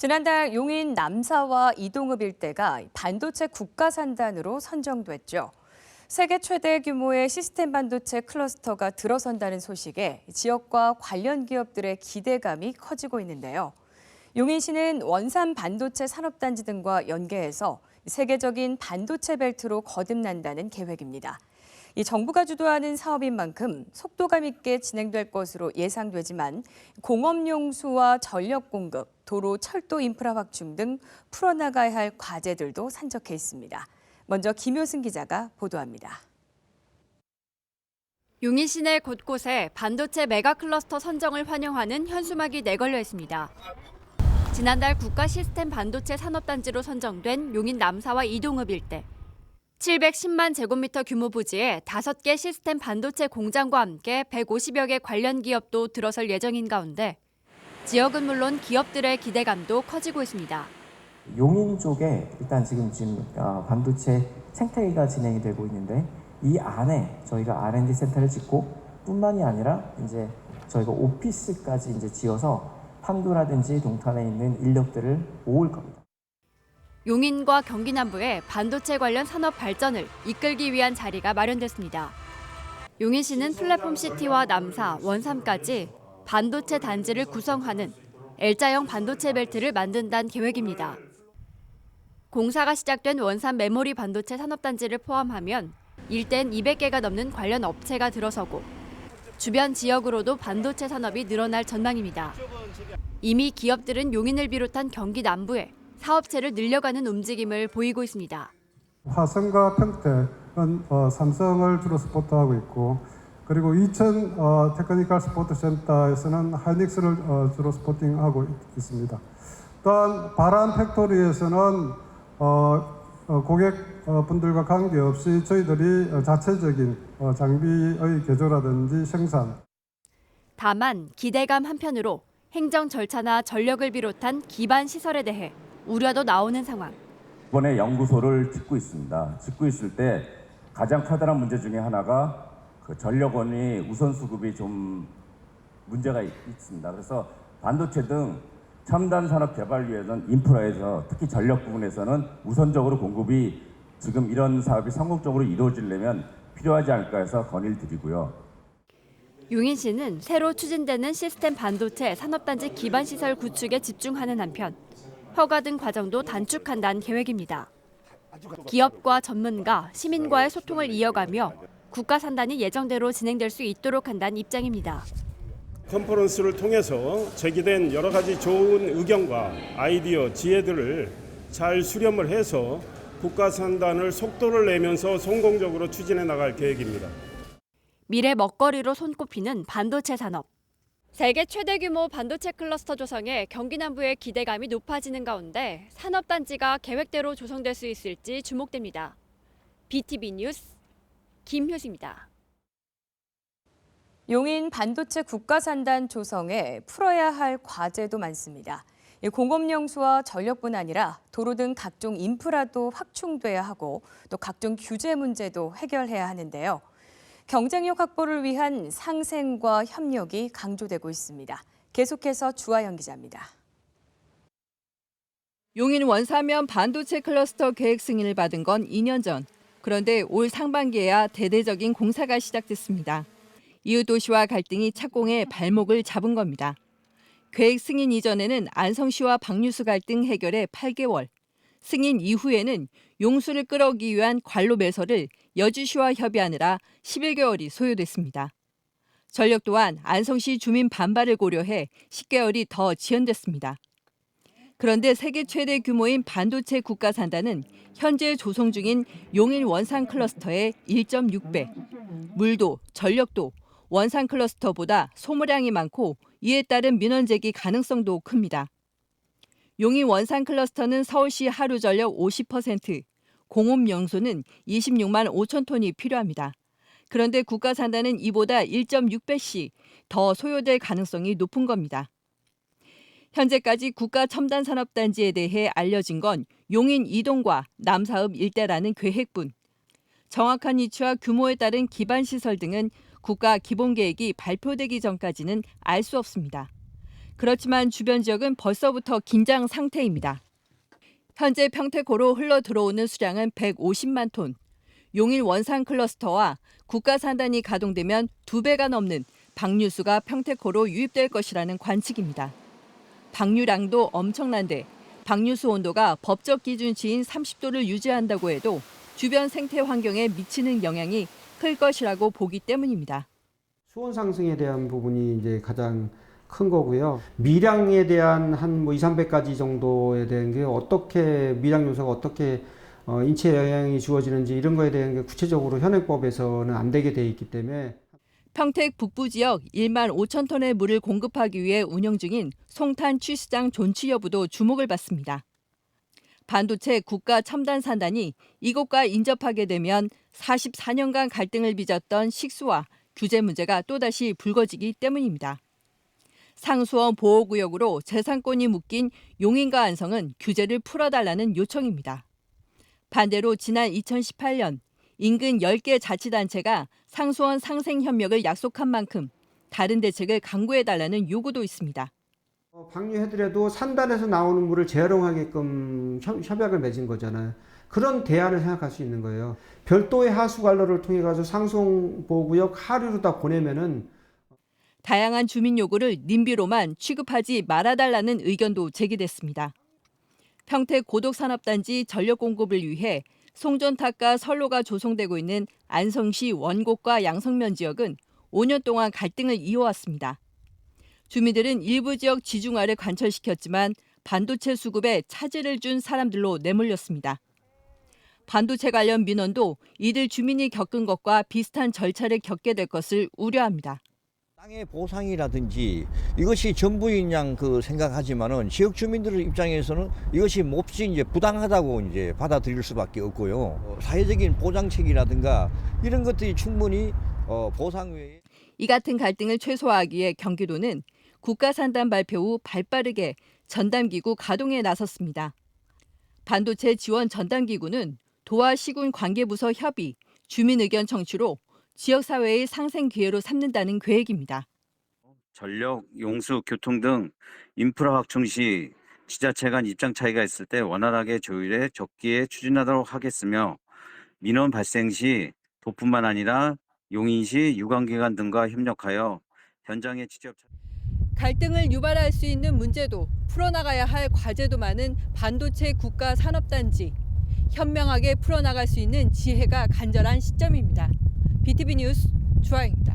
지난달 용인 남사와 이동읍 일대가 반도체 국가산단으로 선정됐죠. 세계 최대 규모의 시스템 반도체 클러스터가 들어선다는 소식에 지역과 관련 기업들의 기대감이 커지고 있는데요. 용인시는 원산 반도체 산업단지 등과 연계해서 세계적인 반도체 벨트로 거듭난다는 계획입니다. 이 정부가 주도하는 사업인 만큼 속도감 있게 진행될 것으로 예상되지만 공업용수와 전력 공급, 도로 철도 인프라 확충 등 풀어나가야 할 과제들도 산적해 있습니다. 먼저 김효승 기자가 보도합니다. 용인 시내 곳곳에 반도체 메가 클러스터 선정을 환영하는 현수막이 내걸려 있습니다. 지난달 국가 시스템 반도체 산업단지로 선정된 용인 남사와 이동읍 일대. 710만 제곱미터 규모 부지에 5개 시스템 반도체 공장과 함께 150여 개 관련 기업도 들어설 예정인 가운데 지역은 물론 기업들의 기대감도 커지고 있습니다. 용인 쪽에 일단 지금 지금 어, 반도체 생태계가 진행이 되고 있는데 이 안에 저희가 R&D 센터를 짓고 뿐만이 아니라 이제 저희가 오피스까지 이제 지어서 판교라든지 동탄에 있는 인력들을 모을 겁니다. 용인과 경기 남부의 반도체 관련 산업 발전을 이끌기 위한 자리가 마련됐습니다. 용인시는 플랫폼 시티와 남사, 원삼까지 반도체 단지를 구성하는 L자형 반도체 벨트를 만든다는 계획입니다. 공사가 시작된 원산 메모리 반도체 산업단지를 포함하면 일대엔 200개가 넘는 관련 업체가 들어서고 주변 지역으로도 반도체 산업이 늘어날 전망입니다. 이미 기업들은 용인을 비롯한 경기 남부에 사업체를 늘려가는 움직임을 보이고 있습니다. 화성과 평택은 어, 삼성을 주로 스포트하고 있고 그리고 이천 어, 테크니컬 스포트 센터에서는 하이닉스를 어, 주로 스포팅하고 있- 있습니다. 또한 바람 팩토리에서는 어, 어, 고객 어, 분들과 관계없이 저희들이 어, 자체적인 어, 장비의 개조라든지 생산 다만 기대감 한편으로 행정 절차나 전력을 비롯한 기반 시설에 대해 우려도 나오는 상황. 이번에 연구소를 짓고 있습니다. 짓고 있을 때 가장 커다란 문제 중에 하나가 그 전력원이 우선 수급이 좀 문제가 있- 있습니다. 그래서 반도체 등 첨단 산업 개발 위해서는 인프라에서 특히 전력 부분에서는 우선적으로 공급이 지금 이런 사업이 성공적으로 이루어지려면 필요하지 않을까 해서 건의를 드리고요. 용인 시는 새로 추진되는 시스템 반도체 산업단지 기반 시설 구축에 집중하는 한편 허가 등 과정도 단축한다는 계획입니다. 기업과 전문가, 시민과의 소통을 이어가며 국가 산단이 예정대로 진행될 수 있도록 한다는 입장입니다. 컨퍼런스를 통해서 제기된 여러 가지 좋은 의견과 아이디어, 지혜들을 잘 수렴을 해서 국가 산단을 속도를 내면서 성공적으로 추진해 나갈 계획입니다. 미래 먹거리로 손꼽히는 반도체 산업. 세계 최대 규모 반도체 클러스터 조성에 경기 남부의 기대감이 높아지는 가운데 산업 단지가 계획대로 조성될 수 있을지 주목됩니다. BTV 뉴스 김효수입니다. 용인 반도체 국가산단 조성에 풀어야 할 과제도 많습니다. 이 공업용수와 전력뿐 아니라 도로 등 각종 인프라도 확충돼야 하고 또 각종 규제 문제도 해결해야 하는데요. 경쟁력 확보를 위한 상생과 협력이 강조되고 있습니다. 계속해서 주하영 기자입니다. 용인 원사면 반도체 클러스터 계획 승인을 받은 건 2년 전. 그런데 올 상반기에야 대대적인 공사가 시작됐습니다. 이웃 도시와 갈등이 착공에 발목을 잡은 겁니다. 계획 승인 이전에는 안성시와 박유수 갈등 해결에 8개월, 승인 이후에는 용수를 끌어오기 위한 관로 매설을 여주시와 협의하느라 11개월이 소요됐습니다. 전력 또한 안성시 주민 반발을 고려해 10개월이 더 지연됐습니다. 그런데 세계 최대 규모인 반도체 국가 산단은 현재 조성 중인 용인 원산 클러스터의 1.6배, 물도 전력도 원산 클러스터보다 소모량이 많고 이에 따른 민원 제기 가능성도 큽니다. 용인 원산 클러스터는 서울시 하루 전력 50%, 공업 명소는 26만 5천 톤이 필요합니다. 그런데 국가 산단은 이보다 1.6배씩 더 소요될 가능성이 높은 겁니다. 현재까지 국가 첨단 산업 단지에 대해 알려진 건 용인 이동과 남사읍 일대라는 계획뿐. 정확한 위치와 규모에 따른 기반 시설 등은 국가 기본 계획이 발표되기 전까지는 알 수 없습니다. 그렇지만 주변 지역은 벌써부터 긴장 상태입니다. 현재 평택고로 흘러 들어오는 수량은 150만 톤. 용인 원산 클러스터와 국가 산단이 가동되면 두 배가 넘는 방류수가 평택고로 유입될 것이라는 관측입니다. 방류량도 엄청난데 방류수 온도가 법적 기준치인 30도를 유지한다고 해도 주변 생태 환경에 미치는 영향이 클 것이라고 보기 때문입니다. 수온 상승에 대한 부분이 이제 가장 큰 거고요. 미량에 대한 한뭐 2, 300가지 정도에 대한 게 어떻게 미량 요소가 어떻게 어, 인체에 영향이 주어지는지 이런 거에 대한 게 구체적으로 현행법에서는 안 되게 돼 있기 때문에 평택 북부 지역 1만 5천 톤의 물을 공급하기 위해 운영 중인 송탄 취수장 존치 여부도 주목을 받습니다. 반도체 국가 첨단 산단이 이곳과 인접하게 되면 44년간 갈등을 빚었던 식수와 규제 문제가 또다시 불거지기 때문입니다. 상수원 보호구역으로 재산권이 묶인 용인과 안성은 규제를 풀어달라는 요청입니다. 반대로 지난 2018년 인근 10개 자치단체가 상수원 상생 협력을 약속한 만큼 다른 대책을 강구해달라는 요구도 있습니다. 어, 방류해더라도 산단에서 나오는 물을 재활용하게끔 협- 협약을 맺은 거잖아요. 그런 대안을 생각할 수 있는 거예요. 별도의 하수 관로를 통해 가지고 상송 보호구역 하류로 다 보내면은 다양한 주민 요구를 님비로만 취급하지 말아달라는 의견도 제기됐습니다. 평택 고독산업단지 전력 공급을 위해 송전탑과 선로가 조성되고 있는 안성시 원곡과 양성면 지역은 5년 동안 갈등을 이어왔습니다. 주민들은 일부 지역 지중화를 관철시켰지만 반도체 수급에 차질을 준 사람들로 내몰렸습니다. 반도체 관련 민원도 이들 주민이 겪은 것과 비슷한 절차를 겪게 될 것을 우려합니다. 땅의 보상이라든지 이것이 전부인 양 그 생각하지만은 지역 주민들 입장에서는 이것이 몹시 이제 부당하다고 이제 받아들일 수밖에 없고요. 어, 사회적인 보장책이라든가 이런 것들이 충분히 어, 보상 외에 이 같은 갈등을 최소화하기 위해 경기도는 국가산단 발표 후 발빠르게 전담기구 가동에 나섰습니다. 반도체 지원 전담기구는 도와 시군 관계부서 협의, 주민 의견 청취로 지역사회의 상생 기회로 삼는다는 계획입니다. 전력, 용수, 교통 등 인프라 확충 시 지자체 간 입장 차이가 있을 때 원활하게 조율해 적기에 추진하도록 하겠으며 민원 발생 시 도뿐만 아니라 용인 시 유관기관 등과 협력하여 현장에 직접 차- 갈등을 유발할 수 있는 문제도 풀어나가야 할 과제도 많은 반도체 국가 산업단지. 현명하게 풀어나갈 수 있는 지혜가 간절한 시점입니다. BTV 뉴스 주아입니다.